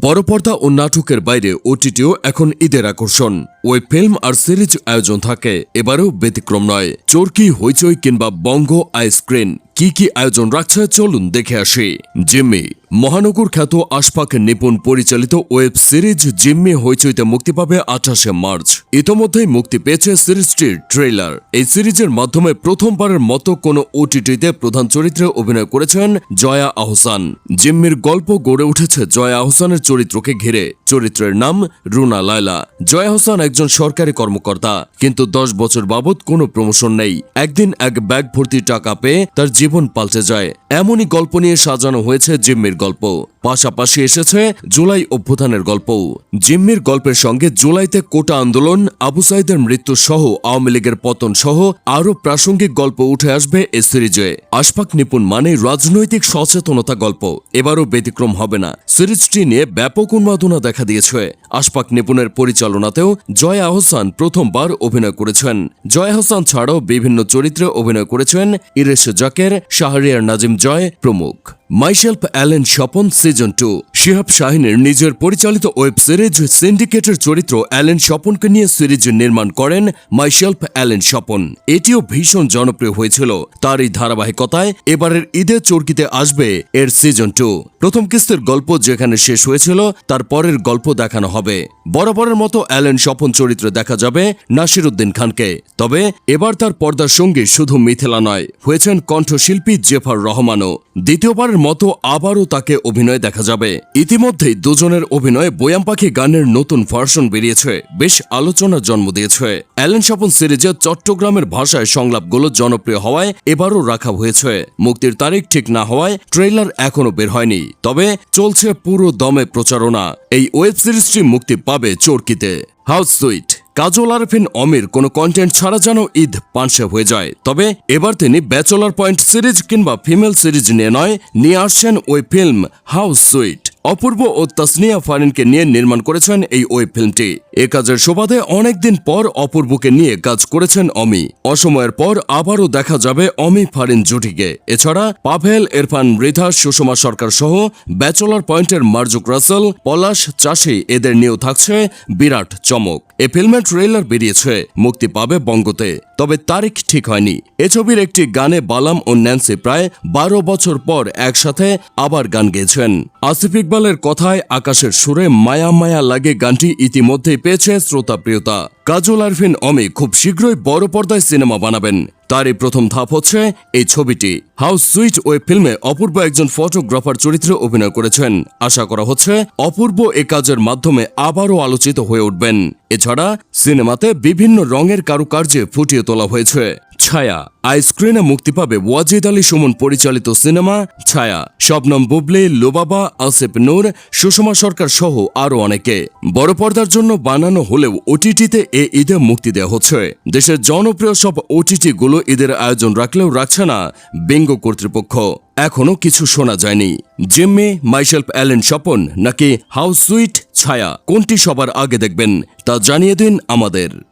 বড় পর্দা ও নাটকের বাইরে ওটিটিও এখন ঈদের আকর্ষণ। ওই ফিল্ম আর সিরিজ আয়োজন থাকে। এবারেও ব্যতিক্রম নয়। চোরকি হইচই কিংবা বঙ্গ আইস্ক্রিন কি কি আয়োজন রাখছে চলুন দেখে আসি। জিম্মি, মহানগর খ্যাত আশফাক নিপুণ পরিচালিত ওয়েব সিরিজ জিম্মি হইচইতে মুক্তি পাবে আঠাশে মার্চ। ইতোমধ্যেই মুক্তি পেয়েছে সিরিজটির ট্রেলার এই সিরিজের মাধ্যমে প্রথমবারের মতো কোনো ওটিটিতে প্রধান চরিত্রে অভিনয় করেছেন জয়া আহসান। জিম্মির গল্প গড়ে উঠেছে জয়া আহসানের চরিত্রকে ঘিরে। চরিত্রের নাম রুনা লায়লা। জয়া আহসান একজন সরকারি কর্মকর্তা, কিন্তু দশ বছর বাবদ কোনো প্রমোশন নেই। একদিন এক ব্যাগ ভর্তি টাকা পেয়ে তার জীবন পাল্টে যায়। এমনই গল্প নিয়ে সাজানো হয়েছে জিম্মির গল্প। পাশাপাশি এসেছে জুলাই অভ্যুত্থানের গল্প জিম্মির গল্পের সঙ্গে জুলাইতে কোটা আন্দোলন, আবু সাইদের মৃত্যু সহ আওয়ামী লীগের পতন সহ আরও প্রাসঙ্গিক গল্প উঠে আসবে এ সিরিজে। আশফাক নিপুণ মানে রাজনৈতিক সচেতনতা গল্প। এবারও ব্যতিক্রম হবে না। সিরিজটি নিয়ে ব্যাপক উন্মাদনা দেখা দিয়েছে। আশফাক নিপুণের পরিচালনাতেও জয় আহসান প্রথমবার অভিনয় করেছেন। জয় আহসান ছাড়াও বিভিন্ন চরিত্রে অভিনয় করেছেন ইরেশ জাকের শাহরিয়ার নাজিম জয় প্রমুখ। Myself Allen Swapan season two. Shihab শাহিনের নিজের পরিচালিত ওয়েব সিরিজ সিন্ডিকেটের চরিত্র অ্যালেন স্বপনকে নিয়ে সিরিজ নির্মাণ করেন মাইশেলফ অ্যালেন স্বপন। এটিও ভীষণ জনপ্রিয় হয়েছিল। তার এই ধারাবাহিকতায় এবারের ঈদে চরকিতে আসবে এর সিজন টু। প্রথম কিস্তির গল্প যেখানে শেষ হয়েছিল, তার পরের গল্প দেখানো হবে। বরাবরের মতো অ্যালেন স্বপন চরিত্রে দেখা যাবে নাসির উদ্দিন খানকে। তবে এবার তার পর্দার সঙ্গে শুধু মিথিলা নয়, হয়েছেন কণ্ঠশিল্পী জেফার রহমানও। দ্বিতীয়বারের মতো আবারও তাকে অভিনয় দেখা যাবে। ইতিমধ্যেই দুজনের অভিনয়ে বয়াম পাখি গানের নতুন ভার্সন বেরিয়েছে। বেশ আলোচনার জন্ম দিয়েছে। অ্যালেন স্বপন সিরিজে চট্টগ্রামের ভাষায় সংলাপগুলো জনপ্রিয় হওয়ায় এবারও রাখা হয়েছে। মুক্তির তারিখ ঠিক না হওয়ায় ট্রেলার এখনও বের হয়নি। তবে চলছে পুরো দমে প্রচারণা। এই ওয়েব সিরিজটি মুক্তি পাবে চরকিতে। House sweet. কাজল আরফিন অমির কোনো কন্টেন্ট ছাড়া যেন ঈদ পানসে হয়ে যায়। তবে এবার তিনি ব্যাচলার পয়েন্ট সিরিজ কিংবা ফিমেল সিরিজ নিয়ে নয়, নিয়ে আসছেন ওই ফিল্ম হাউস সুইট অপূর্ব ও তাসনিয়া ফারিনকে নিয়ে নির্মাণ করেছেন এই ওয়েব ফিল্মটি এ কাজের সুবাদে অনেকদিন পর অপূর্বকে নিয়ে কাজ করেছেন অমি। অসময়ের পর আবারও দেখা যাবে অমি ফারিন জুটিকে। এছাড়া পাভেল, ইরফান মৃধা, সুষমা সরকার সহ ব্যাচলার পয়েন্টের মার্জুক রাসেল, পলাশ চাষি এদের নিয়েও থাকছে বিরাট চমক। এ ফিল্মের ট্রেলার বেরিয়েছে, মুক্তি পাবে বঙ্গতে। তবে তারিখ ঠিক হয়নি। এ ছবির একটি গানে বালাম ও ন্যান্সি প্রায় বারো বছর পর একসাথে আবার গান গেয়েছেন। আসিফ ইকবালের কথায় আকাশের সুরে মায়া মায়া লাগে গানটি ইতিমধ্যেই পেয়েছে শ্রোতাপ্রিয়তা। কাজল আরফিন অমি খুব শীঘ্রই বড় পর্দায় সিনেমা বানাবেন। তারই প্রথম ধাপ হচ্ছে এই ছবিটি। হাউস সুইট ওয়েব ফিল্মে অপূর্ব একজন ফটোগ্রাফার চরিত্রে অভিনয় করেছেন। আশা করা হচ্ছে অপূর্ব এ কাজের মাধ্যমে আবারও আলোচিত হয়ে উঠবেন। এছাড়া সিনেমাতে বিভিন্ন রঙের কারুকার্যে ফুটিয়ে তোলা হয়েছে। ছায়া আইস্ক্রিনে মুক্তি পাবে ওয়াজিদ আলী সুমন পরিচালিত সিনেমা ছায়া। শবনম বুবলি, লোবাবা, আসিফ নূর, সুষমা সরকার সহ আরও অনেকে। বড় পর্দার জন্য বানানো হলেও ওটিটিতে এ ঈদে মুক্তি দেওয়া হচ্ছে। দেশের জনপ্রিয় সব ওটিটি গুলো ঈদের আয়োজন রাখলেও রাখছে না বেঙ্গ কর্তৃপক্ষ। এখনও কিছু শোনা যায়নি। জিম্মি, মাইশেলফ অ্যালেন স্বপন নাকি হাউস সুইট ছায়া? কোনটি সবার আগে দেখবেন তা জানিয়ে দিন আমাদের।